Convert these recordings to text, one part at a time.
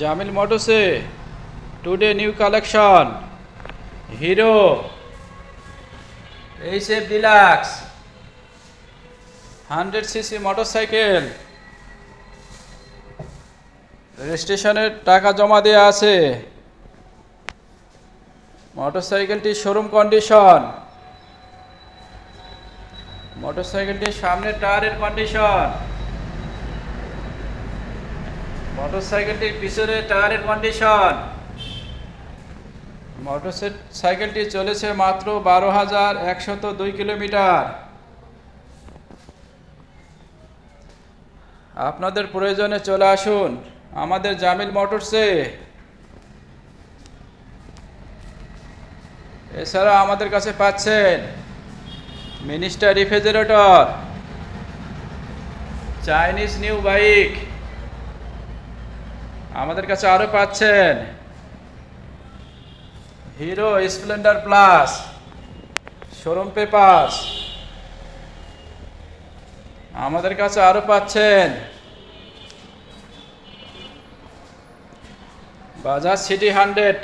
Jamil মোটরসে today new collection, Hero, H F Deluxe, hundred CC motorcycle রেজিস্ট্রেশনের টাকা জমা দেওয়া আছে। মোটরসাইকেলটি শোরুম কন্ডিশন। মোটরসাইকেলটির সামনের টায়ারের কন্ডিশন। মোটরসাইকেলটির পিছনে টায়ারের কন্ডিশন। মোটরসাইকেলটি চলেছে মাত্র বারো হাজার একশত দুই কিলোমিটার। আপনাদের প্রয়োজনে চলে আসুন আমাদের জামিল মোটরসে এছাড়া আমাদের কাছে পাচ্ছেন minister refrigerator, Chinese new bike. আমাদের কাছে আরও পাচ্ছেন। Hero Splendor plus showroom papers আমাদের কাছে আরও পাচ্ছেন। Bajaj CT hundred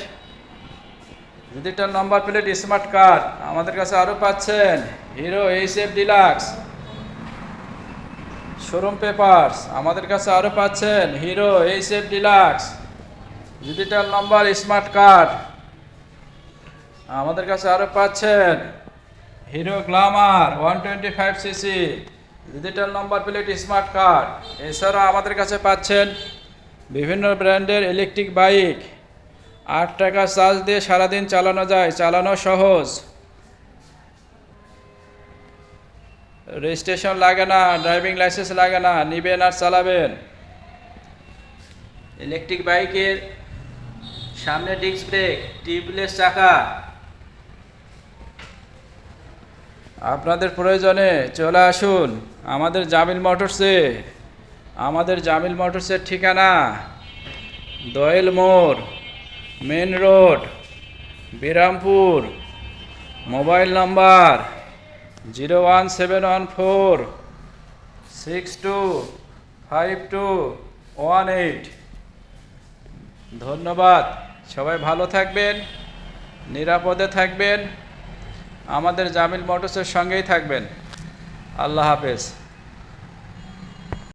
digital number plate smart card আমাদের কাছে আরও পাচ্ছেন। Hero H F Deluxe showroom papers আমাদের কাছে আরও পাচ্ছেন Hero H F Deluxe digital number smart card আমাদের কাছে আরও পাচ্ছেন Hero Glamour one twenty five CC digital number plate smart card এছাড়া আমাদের কাছে পাচ্ছেন বিভিন্ন ব্র্যান্ডের ইলেকট্রিক বাইক আট টাকা চার্জ দিয়ে সারাদিন চালানো যায়, চালানো সহজ। রেজিস্ট্রেশন লাগে না, ড্রাইভিং লাইসেন্স লাগে না, নিবেন আর চালাবেন। ইলেকট্রিক বাইকের সামনে ডিস্ক ব্রেক, টিউবলেস চাকা। আপনাদের প্রয়োজনে চলে আসুন আমাদের জামিল মোটরসে আমাদের জামিল মোটরসের ঠিকানা দয়েল মোড় main road, Birampur, mobile number zero one seven one four, six two, five two, one eight. ধন্যবাদ। সবাই ভালো থাকবেন, নিরাপদে থাকবেন। আমাদের জামিল মোটরসের সঙ্গেই থাকবেন। আল্লাহ হাফেজ।